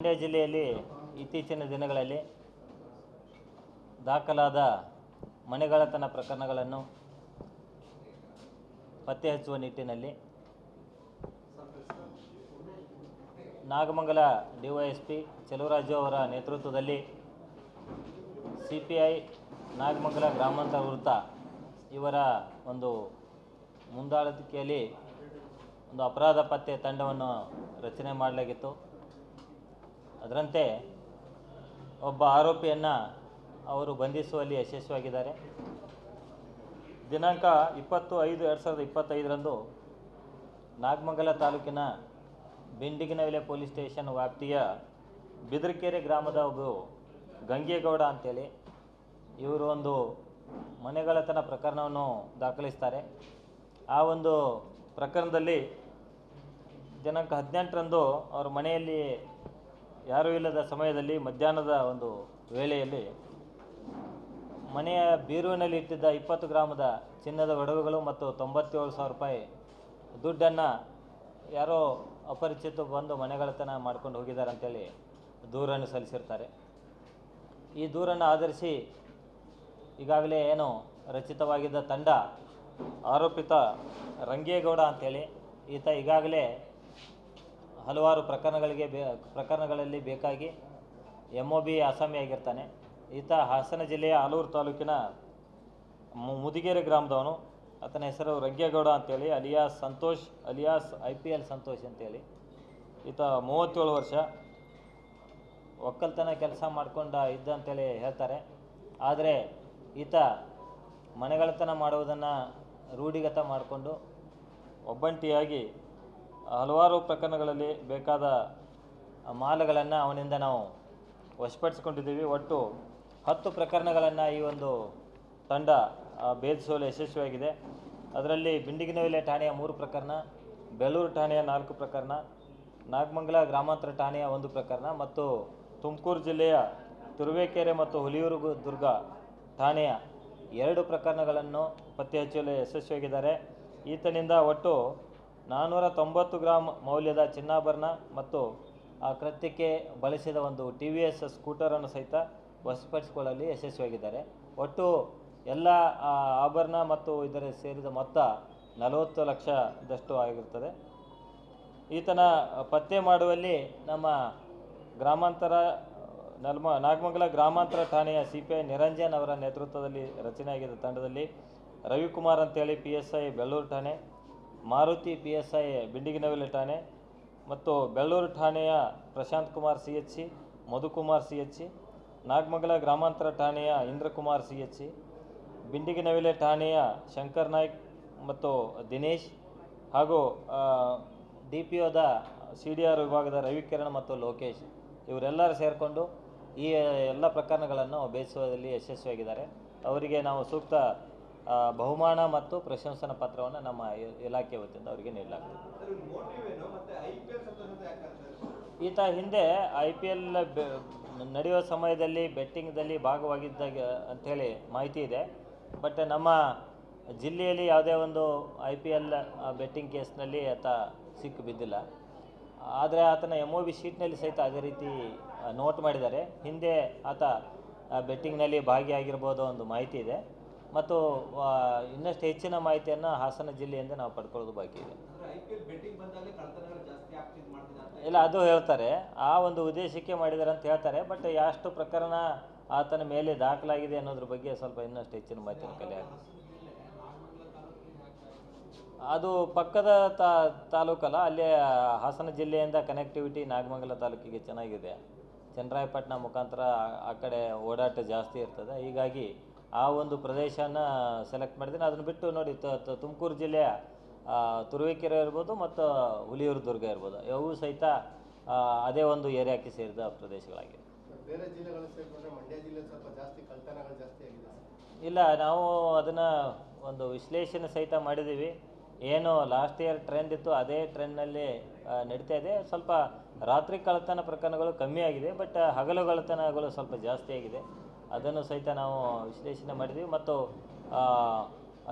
ಮಂಡ್ಯ ಜಿಲ್ಲೆಯಲ್ಲಿ ಇತ್ತೀಚಿನ ದಿನಗಳಲ್ಲಿ ದಾಖಲಾದ ಮನೆಗಳತನ ಪ್ರಕರಣಗಳನ್ನು ಪತ್ತೆ ಹಚ್ಚುವ ನಿಟ್ಟಿನಲ್ಲಿ ನಾಗಮಂಗಲ ಡಿವೈಎಸ್ಪಿ ಚೆಲುವರಾಜು ಅವರ ನೇತೃತ್ವದಲ್ಲಿ ಸಿ ಪಿ ಐ ನಾಗಮಂಗಲ ಗ್ರಾಮಾಂತರ ವೃತ್ತ ಇವರ ಒಂದು ಮುಂದಾಳುವಿಕೆಯಲ್ಲಿ ಒಂದು ಅಪರಾಧ ಪತ್ತೆ ತಂಡವನ್ನು ರಚನೆ ಮಾಡಲಾಗಿತ್ತು. ಅದರಂತೆ ಒಬ್ಬ ಆರೋಪಿಯನ್ನು ಅವರು ಬಂಧಿಸುವಲ್ಲಿ ಯಶಸ್ವಿಯಾಗಿದ್ದಾರೆ. ದಿನಾಂಕ ಇಪ್ಪತ್ತು ಐದು ಎರಡು ಸಾವಿರದ ಇಪ್ಪತ್ತೈದರಂದು ನಾಗಮಂಗಲ ತಾಲೂಕಿನ ಬಿಂಡಿಗಿನವಿಲೆ ಪೊಲೀಸ್ ಸ್ಟೇಷನ್ ವ್ಯಾಪ್ತಿಯ ಬಿದರ್ಕೆರೆ ಗ್ರಾಮದ ಒಬ್ಬ ಗಂಗೇಗೌಡ ಅಂತೇಳಿ ಇವರು ಒಂದು ಮನೆಗಳತನ ಪ್ರಕರಣವನ್ನು ದಾಖಲಿಸ್ತಾರೆ. ಆ ಒಂದು ಪ್ರಕರಣದಲ್ಲಿ ದಿನಾಂಕ ಹದಿನೆಂಟರಂದು ಅವ್ರ ಮನೆಯಲ್ಲಿ ಯಾರೂ ಇಲ್ಲದ ಸಮಯದಲ್ಲಿ ಮಧ್ಯಾಹ್ನದ ಒಂದು ವೇಳೆಯಲ್ಲಿ ಮನೆಯ ಬೀರುವಿನಲ್ಲಿ ಇಟ್ಟಿದ್ದ ಇಪ್ಪತ್ತು ಗ್ರಾಮದ ಚಿನ್ನದ ಒಡವೆಗಳು ಮತ್ತು ತೊಂಬತ್ತೇಳು ಸಾವಿರ ರೂಪಾಯಿ ದುಡ್ಡನ್ನು ಯಾರೋ ಅಪರಿಚಿತ ಬಂದು ಮನೆಗಳತನ ಮಾಡ್ಕೊಂಡು ಹೋಗಿದ್ದಾರೆ ಅಂತೇಳಿ ದೂರನ್ನು ಸಲ್ಲಿಸಿರ್ತಾರೆ. ಈ ದೂರನ್ನು ಆಧರಿಸಿ ಈಗಾಗಲೇ ಏನು ರಚಿತವಾಗಿದ್ದ ತಂಡ ಆರೋಪಿತ ರಂಗೇಗೌಡ ಅಂಥೇಳಿ ಈತ ಈಗಾಗಲೇ ಹಲವಾರು ಪ್ರಕರಣಗಳಿಗೆ ಬೇ, ಪ್ರಕರಣಗಳಲ್ಲಿ ಬೇಕಾಗಿ ಎಂ ಒ ಬಿ ಆಸಾಮಿಯಾಗಿರ್ತಾನೆ. ಈತ ಹಾಸನ ಜಿಲ್ಲೆಯ ಆಲೂರು ತಾಲೂಕಿನ ಮುದಿಗೆರೆ ಗ್ರಾಮದವನು. ಆತನ ಹೆಸರು ರಂಗೇಗೌಡ ಅಂತೇಳಿ, alias Santosh, alias I P L Santosh ಅಂತೇಳಿ. ಈತ ಮೂವತ್ತೇಳು ವರ್ಷ ಒಕ್ಕಲ್ತನ ಕೆಲಸ ಮಾಡ್ಕೊಂಡ ಇದ್ದ ಅಂತೇಳಿ ಹೇಳ್ತಾರೆ. ಆದರೆ ಈತ ಮನೆಗಳತನ ಮಾಡುವುದನ್ನು ರೂಢಿಗತ ಮಾಡಿಕೊಂಡು ಒಬ್ಬಂಟಿಯಾಗಿ ಹಲವಾರು ಪ್ರಕರಣಗಳಲ್ಲಿ ಬೇಕಾದ ಮಾಲುಗಳನ್ನು ಅವನಿಂದ ನಾವು ವಶಪಡಿಸಿಕೊಂಡಿದ್ದೀವಿ. ಒಟ್ಟು ಹತ್ತು ಪ್ರಕರಣಗಳನ್ನು ಈ ಒಂದು ತಂಡ ಭೇದಿಸುವಲ್ಲಿ ಯಶಸ್ವಿಯಾಗಿದೆ. ಅದರಲ್ಲಿ ಬಿಂಡಿಗಿನವಿಲೆ ಠಾಣೆಯ ಮೂರು ಪ್ರಕರಣ ಬೇಲೂರು ಠಾಣೆಯ ನಾಲ್ಕು ಪ್ರಕರಣ, ನಾಗಮಂಗಲ ಗ್ರಾಮಾಂತರ ಠಾಣೆಯ ಒಂದು ಪ್ರಕರಣ ಮತ್ತು ತುಮಕೂರು ಜಿಲ್ಲೆಯ ತುರುವೇಕೆರೆ ಮತ್ತು ಹುಲಿಯೂರು ದುರ್ಗ ಠಾಣೆಯ ಎರಡು ಪ್ರಕರಣಗಳನ್ನು ಪತ್ತೆ ಹಚ್ಚಲು ಯಶಸ್ವಿಯಾಗಿದ್ದಾರೆ. ಈತನಿಂದ ಒಟ್ಟು ನಾನ್ನೂರ ತೊಂಬತ್ತು ಗ್ರಾಮ್ ಮೌಲ್ಯದ ಚಿನ್ನಾಭರಣ ಮತ್ತು ಆ ಕೃತ್ಯಕ್ಕೆ ಬಳಸಿದ ಒಂದು ಟಿ ವಿ ಎಸ್ ಸ್ಕೂಟರನ್ನು ಸಹಿತ ವಶಪಡಿಸಿಕೊಳ್ಳಲು ಯಶಸ್ವಿಯಾಗಿದ್ದಾರೆ. ಒಟ್ಟು ಎಲ್ಲ ಆಭರಣ ಮತ್ತು ಇದರ ಸೇರಿದ ಮೊತ್ತ ನಲವತ್ತು ಲಕ್ಷದಷ್ಟು ಆಗಿರುತ್ತದೆ. ಈತನ ಪತ್ತೆ ಮಾಡುವಲ್ಲಿ ನಮ್ಮ ಗ್ರಾಮಾಂತರ, ನಲ್ಮ, ನಾಗಮಂಗಲ ಗ್ರಾಮಾಂತರ ಠಾಣೆಯ ಸಿ ಪಿ ಐ ನಿರಂಜನ್ ಅವರ ನೇತೃತ್ವದಲ್ಲಿ ರಚನೆಯಾಗಿದ್ದ ತಂಡದಲ್ಲಿ ರವಿಕುಮಾರ್ ಅಂತೇಳಿ ಪಿ ಎಸ್ ಐ ಬೆಳ್ಳೂರು ಠಾಣೆ Maruti P S I Bindiganavile ಠಾಣೆ ಮತ್ತು ಬೆಳ್ಳೂರು ಠಾಣೆಯ Prashant Kumar C H C Madhukumar C H C Nagamangala ಗ್ರಾಮಾಂತರ ಠಾಣೆಯ Indrakumar C H C Bindiganavile ಠಾಣೆಯ ಶಂಕರ್ ನಾಯ್ಕ್ ಮತ್ತು ದಿನೇಶ್ ಹಾಗೂ ಡಿ ಪಿ ಒದ ಸಿ ಡಿ ಆರ್ ವಿಭಾಗದ ರವಿಕಿರಣ್ ಮತ್ತು ಲೋಕೇಶ್ ಇವರೆಲ್ಲರೂ ಸೇರಿಕೊಂಡು ಈ ಎಲ್ಲ ಪ್ರಕರಣಗಳನ್ನು ಬೇಯಿಸುವಲ್ಲಿ ಯಶಸ್ವಿಯಾಗಿದ್ದಾರೆ. ಅವರಿಗೆ ನಾವು ಸೂಕ್ತ ಬಹುಮಾನ ಮತ್ತು ಪ್ರಶಂಸನಾ ಪತ್ರವನ್ನು ನಮ್ಮ ಇಲಾಖೆ ವತಿಯಿಂದ ಅವರಿಗೆ ನೀಡಲಾಗ್ತದೆ. ಈತ ಹಿಂದೆ ಐ ಪಿ ಎಲ್ ನಡೆಯುವ ಸಮಯದಲ್ಲಿ ಬೆಟ್ಟಿಂಗ್ದಲ್ಲಿ ಭಾಗವಾಗಿದ್ದಾಗ ಅಂಥೇಳಿ ಮಾಹಿತಿ ಇದೆ. ಬಟ್ ನಮ್ಮ ಜಿಲ್ಲೆಯಲ್ಲಿ ಯಾವುದೇ ಒಂದು ಐ ಪಿ ಎಲ್ ಬೆಟ್ಟಿಂಗ್ ಕೇಸ್ನಲ್ಲಿ ಆತ ಸಿಕ್ಕು ಬಿದ್ದಿಲ್ಲ. ಆದರೆ ಆತನ ಎಂ ಒ ಬಿ ಶೀಟ್ನಲ್ಲಿ ಸಹಿತ ಅದೇ ರೀತಿ ನೋಟ್ ಮಾಡಿದ್ದಾರೆ. ಹಿಂದೆ ಆತ ಬೆಟ್ಟಿಂಗ್ನಲ್ಲಿ ಭಾಗಿಯಾಗಿರ್ಬೋದು ಒಂದು ಮಾಹಿತಿ ಇದೆ. ಮತ್ತು ಇನ್ನಷ್ಟು ಹೆಚ್ಚಿನ ಮಾಹಿತಿಯನ್ನು ಹಾಸನ ಜಿಲ್ಲೆಯಿಂದ ನಾವು ಪಡ್ಕೊಳ್ಳೋದು ಬಾಕಿ ಇದೆ. ಇಲ್ಲ ಅದು ಹೇಳ್ತಾರೆ. ಆ ಒಂದು ಉದ್ದೇಶಕ್ಕೆ ಮಾಡಿದ್ದಾರೆ ಅಂತ ಹೇಳ್ತಾರೆ. ಬಟ್ ಎಷ್ಟು ಪ್ರಕರಣ ಆತನ ಮೇಲೆ ದಾಖಲಾಗಿದೆ ಅನ್ನೋದ್ರ ಬಗ್ಗೆ ಸ್ವಲ್ಪ ಇನ್ನಷ್ಟು ಹೆಚ್ಚಿನ ಮಾಹಿತಿಯನ್ನು ಕಲೆ ಹಾಕಿ ಅದು ಪಕ್ಕದ ತಾ ತಾಲೂಕಲ್ಲ ಅಲ್ಲೇ ಹಾಸನ ಜಿಲ್ಲೆಯಿಂದ ಕನೆಕ್ಟಿವಿಟಿ ನಾಗಮಂಗಲ ತಾಲೂಕಿಗೆ ಚೆನ್ನಾಗಿದೆ. ಚನ್ನರಾಯಪಟ್ಟಣ ಮುಖಾಂತರ ಆ ಕಡೆ ಓಡಾಟ ಜಾಸ್ತಿ ಇರ್ತದೆ. ಹೀಗಾಗಿ ಆ ಒಂದು ಪ್ರದೇಶನ ಸೆಲೆಕ್ಟ್ ಮಾಡಿದ್ದೀನಿ. ಅದನ್ನು ಬಿಟ್ಟು ನೋಡಿ ತುಮಕೂರು ಜಿಲ್ಲೆಯ ತುರುವೇಕೆರೆ ಇರ್ಬೋದು ಮತ್ತು ಹುಲಿಯೂರು ದುರ್ಗ ಇರ್ಬೋದು. ಅವು ಸಹಿತ ಅದೇ ಒಂದು ಏರಿಯಾಕ್ಕೆ ಸೇರಿದ ಪ್ರದೇಶಗಳಾಗಿವೆ. ಬೇರೆ ಜಿಲ್ಲೆಗಳು ಸೇರಿಕೊಂಡ್ರೆ ಮಂಡ್ಯ ಜಿಲ್ಲೆ ಸ್ವಲ್ಪ ಜಾಸ್ತಿ ಕಳ್ತನಗಳು ಜಾಸ್ತಿ ಆಗಿದೆ ಇಲ್ಲ ನಾವು ಅದನ್ನು ಒಂದು ವಿಶ್ಲೇಷಣೆ ಸಹಿತ ಮಾಡಿದ್ದೀವಿ. ಏನು ಲಾಸ್ಟ್ ಇಯರ್ ಟ್ರೆಂಡ್ ಇತ್ತು ಅದೇ ಟ್ರೆಂಡ್ನಲ್ಲಿ ನಡೀತಾ ಇದೆ. ಸ್ವಲ್ಪ ರಾತ್ರಿ ಕಳ್ಳತನ ಪ್ರಕರಣಗಳು ಕಮ್ಮಿ ಆಗಿದೆ ಬಟ್ ಹಗಲು ಕಳ್ಳತನಗಳು ಸ್ವಲ್ಪ ಜಾಸ್ತಿ ಆಗಿದೆ. ಅದನ್ನು ಸಹಿತ ನಾವು ವಿಶ್ಲೇಷಣೆ ಮಾಡಿದ್ದೀವಿ ಮತ್ತು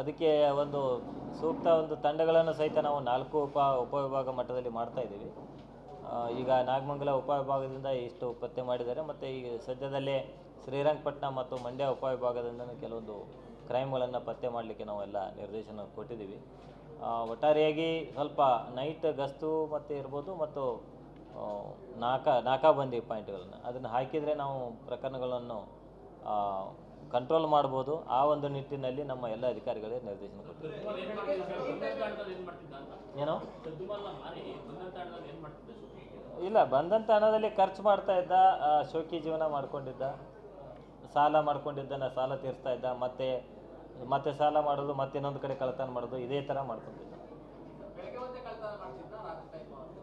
ಅದಕ್ಕೆ ಒಂದು ಸೂಕ್ತ ಒಂದು ತಂಡಗಳನ್ನು ಸಹಿತ ನಾವು ನಾಲ್ಕು ಉಪ, ಉಪವಿಭಾಗ ಮಟ್ಟದಲ್ಲಿ ಮಾಡ್ತಾ ಇದ್ದೀವಿ. ಈಗ ನಾಗಮಂಗಲ ಉಪವಿಭಾಗದಿಂದ ಇಷ್ಟು ಪತ್ತೆ ಮಾಡಿದ್ದಾರೆ. ಮತ್ತು ಈಗ ಸದ್ಯದಲ್ಲೇ ಶ್ರೀರಂಗಪಟ್ಟಣ ಮತ್ತು ಮಂಡ್ಯ ಉಪವಿಭಾಗದಿಂದ ಕೆಲವೊಂದು ಕ್ರೈಮ್ಗಳನ್ನು ಪತ್ತೆ ಮಾಡಲಿಕ್ಕೆ ನಾವೆಲ್ಲ ನಿರ್ದೇಶನ ಕೊಟ್ಟಿದ್ದೀವಿ. ಒಟ್ಟಾರೆಯಾಗಿ ಸ್ವಲ್ಪ ನೈಟ್ ಗಸ್ತು ಮತ್ತು ಇರ್ಬೋದು ಮತ್ತು ನಾಕಾ, ನಾಕಾಬಂದಿ ಪಾಯಿಂಟ್ಗಳನ್ನು. ಅದನ್ನು ಹಾಕಿದರೆ ನಾವು ಪ್ರಕರಣಗಳನ್ನು ಕಂಟ್ರೋಲ್ ಮಾಡ್ಬೋದು. ಆ ಒಂದು ನಿಟ್ಟಿನಲ್ಲಿ ನಮ್ಮ ಎಲ್ಲ ಅಧಿಕಾರಿಗಳಿಗೆ ನಿರ್ದೇಶನ ಕೊಟ್ಟಿದ್ದೀವಿ. ಏನೋ ಇಲ್ಲ ಬಂದಂಥ ಹಣದಲ್ಲಿ ಖರ್ಚು ಮಾಡ್ತಾ ಇದ್ದ ಶೋಕಿ ಜೀವನ ಮಾಡ್ಕೊಂಡಿದ್ದ ಸಾಲ ಮಾಡ್ಕೊಂಡಿದ್ದನ್ನ ಸಾಲ ತೀರಿಸ್ತಾ ಇದ್ದ ಮತ್ತೆ ಮತ್ತೆ ಸಾಲ ಮಾಡೋದು ಮತ್ತೆ ಇನ್ನೊಂದು ಕಡೆ ಕಳತನ ಮಾಡೋದು ಇದೇ ಥರ ಮಾಡ್ಕೊಂಡಿದ್ದ.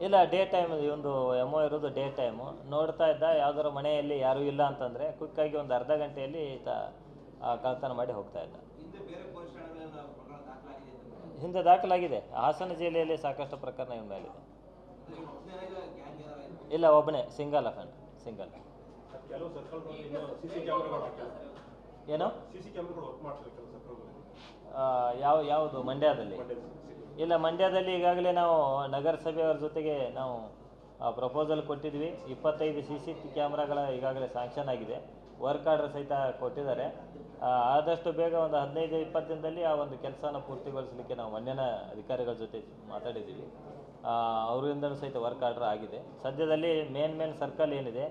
ಇಲ್ಲ ಡೇ ಟೈಮ್ ಒಂದು ಎಮೋ ಇರೋದು ಡೇ ಟೈಮು ನೋಡ್ತಾ ಇದ್ದ ಯಾವ್ದಾರು ಮನೆಯಲ್ಲಿ ಯಾರೂ ಇಲ್ಲ ಅಂತಂದರೆ ಕ್ವಿಕ್ಕಾಗಿ ಒಂದು ಅರ್ಧ ಗಂಟೆಯಲ್ಲಿ ಈತ ಆ, ಕಳ್ತನ ಮಾಡಿ ಹೋಗ್ತಾ ಇದ್ದ. ಹಿಂದೆ ದಾಖಲಾಗಿದೆ ಹಾಸನ ಜಿಲ್ಲೆಯಲ್ಲಿ ಸಾಕಷ್ಟು ಪ್ರಕರಣ ಇವ್ನ ಮೇಲಿದೆ. ಇಲ್ಲ ಒಬ್ಬನೇ ಸಿಂಗಲ್ ಅಫೆಂಡ್ ಸಿಂಗಲ್. ಏನು? ಕ್ಯಾಮ್ರಾಗಳು ವರ್ಕ್ ಯಾವ ಯಾವುದು? ಮಂಡ್ಯದಲ್ಲಿ? ಇಲ್ಲ ಮಂಡ್ಯದಲ್ಲಿ ಈಗಾಗಲೇ ನಾವು ನಗರಸಭೆಯವರ ಜೊತೆಗೆ ನಾವು ಪ್ರಪೋಸಲ್ ಕೊಟ್ಟಿದ್ವಿ. ಇಪ್ಪತ್ತೈದು ಸಿ ಸಿ ಕ್ಯಾಮ್ರಾಗಳ ಈಗಾಗಲೇ ಸ್ಯಾಂಕ್ಷನ್ ಆಗಿದೆ. ವರ್ಕ್ ಆರ್ಡರ್ ಸಹಿತ ಕೊಟ್ಟಿದ್ದಾರೆ. ಆದಷ್ಟು ಬೇಗ ಒಂದು ಹದಿನೈದು ಇಪ್ಪತ್ತು ದಿನದಲ್ಲಿ ಆ ಒಂದು ಕೆಲಸನ ಪೂರ್ತಿಗೊಳಿಸಲಿಕ್ಕೆ ನಾವು ಮಂಡ್ಯನ ಅಧಿಕಾರಿಗಳ ಜೊತೆ ಮಾತಾಡಿದ್ದೀವಿ. ಅವರಿಂದಲೂ ಸಹಿತ ವರ್ಕ್ ಆರ್ಡರ್ ಆಗಿದೆ. ಸದ್ಯದಲ್ಲಿ ಮೇನ್ ಮೇನ್ ಸರ್ಕಲ್ ಏನಿದೆ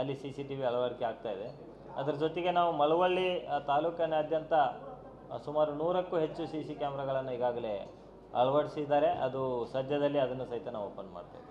ಅಲ್ಲಿ ಸಿ ಸಿ ಟಿ ವಿ ಅಳವಡಿಕೆ ಆಗ್ತಾ ಇದೆ. ಅದರ ಜೊತೆಗೆ ನಾವು ಮಳವಳ್ಳಿ ತಾಲೂಕಿನಾದ್ಯಂತ ಸುಮಾರು ನೂರಕ್ಕೂ ಹೆಚ್ಚು ಸಿ ಸಿ ಕ್ಯಾಮ್ರಾಗಳನ್ನು ಈಗಾಗಲೇ ಅಳವಡಿಸಿದ್ದಾರೆ. ಅದು ಸದ್ಯದಲ್ಲಿ ಅದನ್ನು ಸಹಿತ ನಾವು ಓಪನ್ ಮಾಡ್ತೇವೆ.